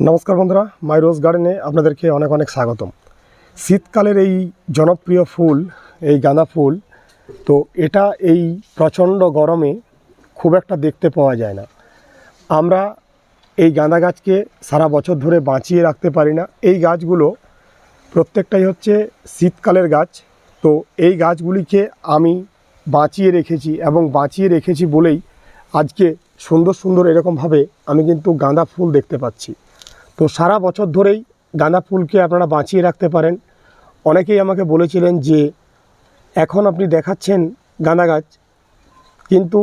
নমস্কার বন্ধুরা, মাই রোজ গার্ডেনে আপনাদেরকে অনেক অনেক স্বাগতম। শীতকালের এই জনপ্রিয় ফুল, এই গাঁদা ফুল, তো এটা এই প্রচণ্ড গরমে খুব একটা দেখতে পাওয়া যায় না। আমরা এই গাঁদা গাছকে সারা বছর ধরে বাঁচিয়ে রাখতে পারি না। এই গাছগুলো প্রত্যেকটাই হচ্ছে শীতকালের গাছ। তো এই গাছগুলিকে আমি বাঁচিয়ে রেখেছি এবং বাঁচিয়ে রেখেছি বলেই আজকে সুন্দর সুন্দর এরকমভাবে আমি কিন্তু গাঁদা ফুল দেখতে পাচ্ছি। তো সারা বছর ধরেই গাঁদা ফুলকে আপনারা বাঁচিয়ে রাখতে পারেন। অনেকেই আমাকে বলেছিলেন যে, এখন আপনি দেখাচ্ছেন গাঁদা গাছ, কিন্তু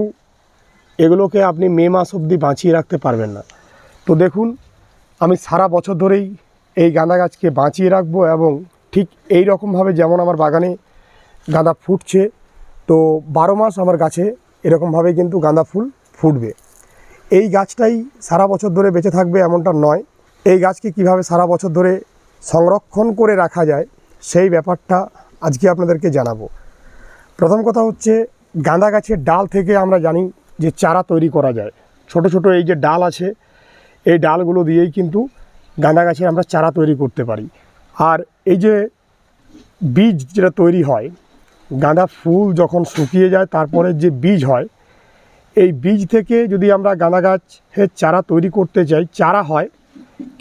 এগুলোকে আপনি মে মাস অবধি বাঁচিয়ে রাখতে পারবেন না। তো দেখুন, আমি সারা বছর ধরেই এই গাঁদা গাছকে বাঁচিয়ে রাখব এবং ঠিক এই রকমভাবে যেমন আমার বাগানে গাঁদা ফুটছে, তো বারো মাস আমার গাছে এরকমভাবে কিন্তু গাঁদা ফুল ফুটবে। এই গাছটাই সারা বছর ধরে বেঁচে থাকবে এমনটা নয়। এই গাছকে কীভাবে সারা বছর ধরে সংরক্ষণ করে রাখা যায়, সেই ব্যাপারটা আজকে আপনাদেরকে জানাব। প্রথম কথা হচ্ছে, গাঁদা গাছের ডাল থেকে আমরা জানি যে চারা তৈরি করা যায়। ছোট ছোট এই যে ডাল আছে, এই ডালগুলো দিয়েই কিন্তু গাঁদা গাছের আমরা চারা তৈরি করতে পারি। আর এই যে বীজ যেটা তৈরি হয়, গাঁদা ফুল যখন শুকিয়ে যায়, তারপরে যে বীজ হয় এই বীজ থেকে যদি আমরা গাঁদা গাছের চারা তৈরি করতে চাই চারা হয়,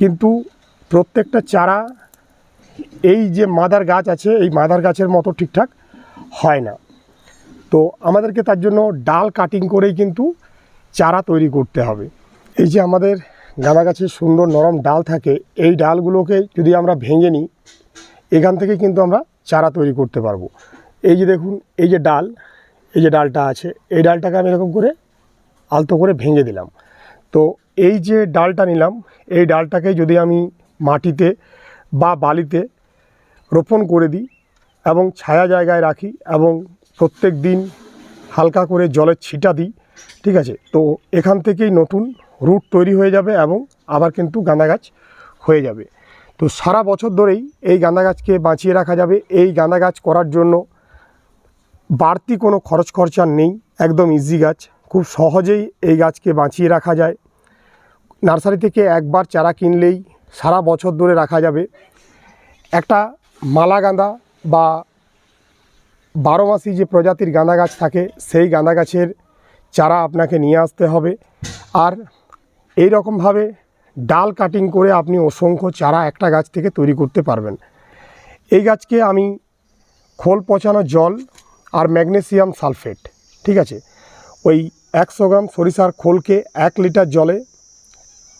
কিন্তু প্রত্যেকটা চারা এই যে মাদার গাছ আছে, এই মাদার গাছের মতো ঠিকঠাক হয় না। তো আমাদেরকে তার জন্য ডাল কাটিং করেই কিন্তু চারা তৈরি করতে হবে। এই যে আমাদের গাঁদা গাছের সুন্দর নরম ডাল থাকে, এই ডালগুলোকে যদি আমরা ভেঙে নিই, এখান থেকে কিন্তু আমরা চারা তৈরি করতে পারব। এই যে দেখুন, এই যে ডাল এই যে ডালটা আছে, এই ডালটাকে আমি এরকম করে আলতো করে ভেঙে দিলাম। তো এই যে ডালটা নিলাম, এই ডালটাকে যদি আমি মাটিতে বা বালিতে রোপণ করে দিই এবং ছায়া জায়গায় রাখি এবং প্রত্যেক দিন হালকা করে জলের ছিটা দিই, ঠিক আছে? তো এখান থেকেই নতুন রুট তৈরি হয়ে যাবে এবং আবার কিন্তু গাঁদা গাছ হয়ে যাবে। তো সারা বছর ধরেই এই গাঁদা গাছকে বাঁচিয়ে রাখা যাবে। এই গাঁদা গাছ করার জন্য বাড়তি কোনো খরচ খরচা নেই, একদম ইজি গাছ। খুব সহজেই এই গাছকে বাঁচিয়ে রাখা যায়। নার্সারি থেকে একবার চারা কিনলেই সারা বছর ধরে রাখা যাবে। একটা মালা গাঁদা বা বারো মাসি যে প্রজাতির গাঁদা গাছ থাকে, সেই গাঁদা গাছের চারা আপনাকে নিয়ে আসতে হবে। আর এই রকমভাবে ডাল কাটিং করে আপনি অসংখ্য চারা একটা গাছ থেকে তৈরি করতে পারবেন। এই গাছকে আমি খোল পচানো জল আর ম্যাগনেসিয়াম সালফেট, ঠিক আছে? ওই একশো গ্রাম সরিষার খোলকে এক লিটার জলে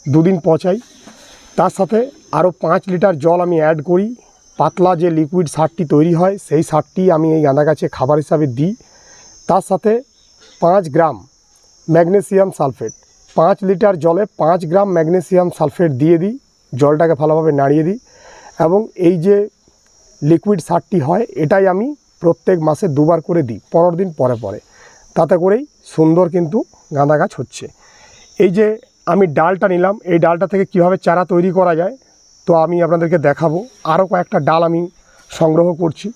দুদিন পচাই, তার সাথে আরও পাঁচ লিটার জল আমি অ্যাড করি। পাতলা যে লিকুইড সারটি তৈরি হয়, সেই সারটি আমি এই গাঁদা গাছে খাবার হিসাবে দিই। তার সাথে পাঁচ গ্রাম ম্যাগনেসিয়াম সালফেট, পাঁচ লিটার জলে পাঁচ গ্রাম ম্যাগনেসিয়াম সালফেট দিয়ে দিই, জলটাকে ভালোভাবে নাড়িয়ে দিই। এবং এই যে লিকুইড সারটি হয়, এটাই আমি প্রত্যেক মাসে দুবার করে দিই পনেরো দিন পরে পরে। তাতে করেই সুন্দর কিন্তু গাঁদা গাছ হচ্ছে। এই যে আমি ডালটা নিলাম, এই ডালটা থেকে কীভাবে চারা তৈরি করা যায়, তো আমি আপনাদেরকে দেখাবো। আরও কয়েকটা ডাল আমি সংগ্রহ করছি।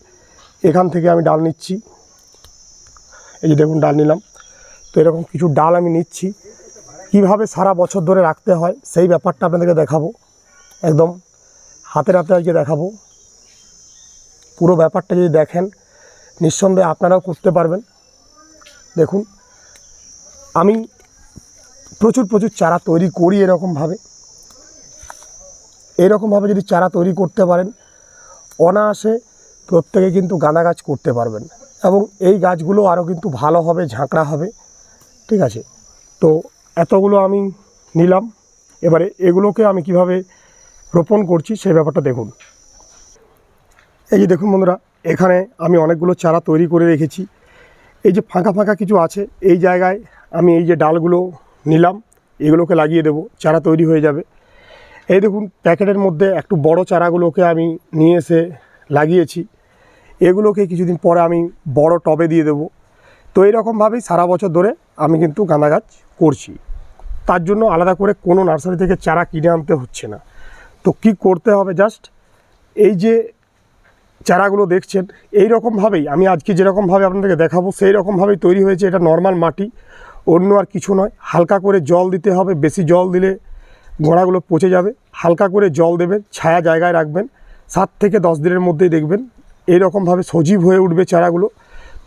এখান থেকে আমি ডাল নিচ্ছি। এই যে দেখুন, ডাল নিলাম। তো এরকম কিছু ডাল আমি নিচ্ছি। কীভাবে সারা বছর ধরে রাখতে হয়, সেই ব্যাপারটা আপনাদেরকে দেখাবো। একদম হাতের হাতে আজকে দেখাবো। পুরো ব্যাপারটা যদি দেখেন নিঃসন্দেহে আপনারাও করতে পারবেন। দেখুন, আমি প্রচুর প্রচুর চারা তৈরি করি এরকমভাবে। এরকমভাবে যদি চারা তৈরি করতে পারেন, অনায়াসে প্রত্যেকে কিন্তু গাঁদা গাছ করতে পারবেন এবং এই গাছগুলো আরও কিন্তু ভালো হবে, ঝাঁকড়া হবে, ঠিক আছে? তো এতগুলো আমি নিলাম। এবারে এগুলোকে আমি কীভাবে রোপণ করছি সেই ব্যাপারটা দেখুন। এই যে দেখুন বন্ধুরা এখানে আমি অনেকগুলো চারা তৈরি করে রেখেছি। এই যে ফাঁকা ফাঁকা কিছু আছে, এই জায়গায় আমি এই যে ডালগুলো নিলাম, এগুলোকে লাগিয়ে দেবো, চারা তৈরি হয়ে যাবে। এই দেখুন, প্যাকেটের মধ্যে একটু বড় চারাগুলোকে আমি নিয়ে এসে লাগিয়েছি। এগুলোকে কিছুদিন পরে আমি বড় টবে দিয়ে দেবো। তো এইরকমভাবেই সারা বছর ধরে আমি কিন্তু গাঁদা গাছ করছি। তার জন্য আলাদা করে কোনো নার্সারি থেকে চারা কিনে আনতে হচ্ছে না। তো কি করতে হবে জাস্ট, এই যে চারাগুলো দেখছেন এই রকমভাবেই আমি আজকে যেরকমভাবে আপনাদেরকে দেখাবো সেই রকমভাবেই তৈরি হয়েছে এটা নর্মাল মাটি, অন্য আর কিছু নয়। হালকা করে জল দিতে হবে, বেশি জল দিলে গোড়াগুলো পচে যাবে। হালকা করে জল দেবেন, ছায়া জায়গায় রাখবেন, সাত থেকে দশ দিনের মধ্যেই দেখবেন এই এইরকমভাবে সজীব হয়ে উঠবে চারাগুলো।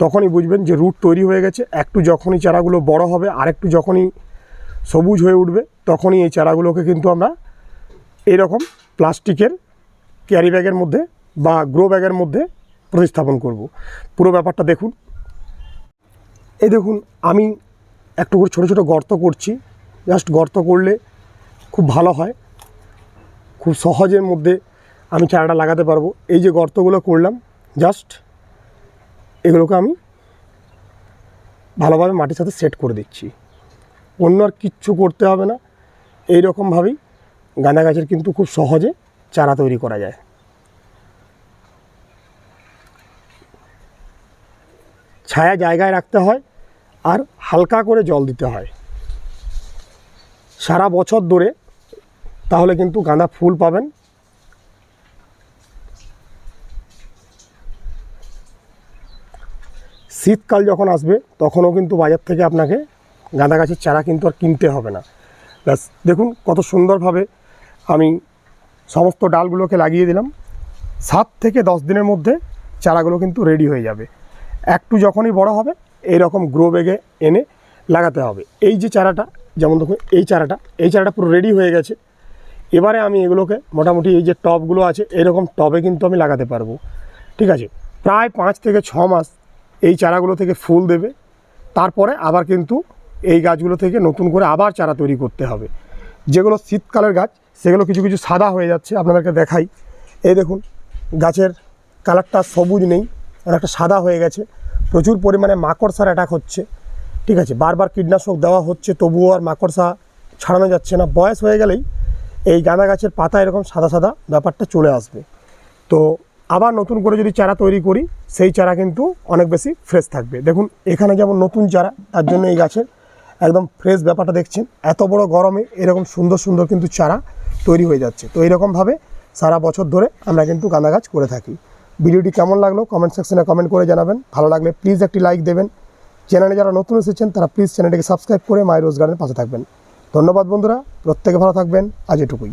তখনই বুঝবেন যে রুট তৈরি হয়ে গেছে। একটু যখনই চারাগুলো বড় হবে আর একটু যখনই সবুজ হয়ে উঠবে, তখনই এই চারাগুলোকে কিন্তু আমরা এইরকম প্লাস্টিকের ক্যারি ব্যাগের মধ্যে বা গ্রো ব্যাগের মধ্যে প্রতিস্থাপন করব। পুরো ব্যাপারটা দেখুন। এই দেখুন, আমি একটু করে ছোটো ছোটো গর্ত করছি। জাস্ট গর্ত করলে খুব ভালো হয়। খুব সহজের মধ্যে আমি চারাটা লাগাতে পারব। এই যে গর্তগুলো করলাম, জাস্ট এগুলোকে আমি ভালোভাবে মাটির সাথে সেট করে দিচ্ছি। অন্য আর কিচ্ছু করতে হবে না। এই রকমভাবেই গাঁদা গাছের কিন্তু খুব সহজে চারা তৈরি করা যায়। ছায়া জায়গায় রাখতে হয় আর হালকা করে জল দিতে হয়। সারা বছর ধরে তাহলে কিন্তু গাঁদা ফুল পাবেন। শীতকাল যখন আসবে, তখনও কিন্তু বাজার থেকে আপনাকে গাঁদা গাছের চারা কিন্তু আর কিনতে হবে না। ব্যাস, দেখুন কত সুন্দরভাবে আমি সমস্ত ডালগুলোকে লাগিয়ে দিলাম। সাত থেকে দশ দিনের মধ্যে চারাগুলো কিন্তু রেডি হয়ে যাবে। একটু যখনই বড় হবে এই রকম গ্রো বেগে এনে লাগাতে হবে। এই যে চারাটা, যেমন দেখুন, এই চারাটা এই চারাটা পুরো রেডি হয়ে গেছে। এবারে আমি এগুলোকে মোটামুটি এই যে টবগুলো আছে, এরকম টবে কিন্তু আমি লাগাতে পারব। ঠিক আছে? প্রায় পাঁচ থেকে ছ মাস এই চারাগুলো থেকে ফুল দেবে। তারপরে আবার কিন্তু এই গাছগুলো থেকে নতুন করে আবার চারা তৈরি করতে হবে। যেগুলো শীতকালের গাছ, সেগুলো কিছু কিছু সাদা হয়ে যাচ্ছে, আপনাদেরকে দেখাই। এই দেখুন, গাছের কালারটা সবুজ নেই। অনেকটা সাদা হয়ে গেছে। প্রচুর পরিমাণে মাকড়সার অ্যাটাক হচ্ছে। ঠিক আছে? বারবার কীটনাশক দেওয়া হচ্ছে, তবুও আর মাকড়সা ছাড়ানো যাচ্ছে না। বয়স হয়ে গেলেই এই গাঁদা গাছের পাতা এরকম সাদা সাদা ব্যাপারটা চলে আসবে। তো আবার নতুন করে যদি চারা তৈরি করি, সেই চারা কিন্তু অনেক বেশি ফ্রেশ থাকবে। দেখুন, এখানে যেমন নতুন চারা, তার জন্য এই গাছের একদম ফ্রেশ ব্যাপারটা দেখছেন। এত বড় গরমে এরকম সুন্দর সুন্দর কিন্তু চারা তৈরি হয়ে যাচ্ছে। তো এইরকমভাবে সারা বছর ধরে আমরা কিন্তু গাঁদা গাছ করে থাকি। ভিডিওটি কেমন লাগল কমেন্ট সেকশনে কমেন্ট করে জানাবেন। ভালো লাগলে প্লিজ একটি লাইক দেবেন। চ্যানেলে যারা নতুন এসেছেন, তারা প্লিজ চ্যানেলটিকে সাবস্ক্রাইব করে মাই রোজগারের পাশে থাকবেন। ধন্যবাদ বন্ধুরা, প্রত্যেকে ভালো থাকবেন। আজ এটুকুই।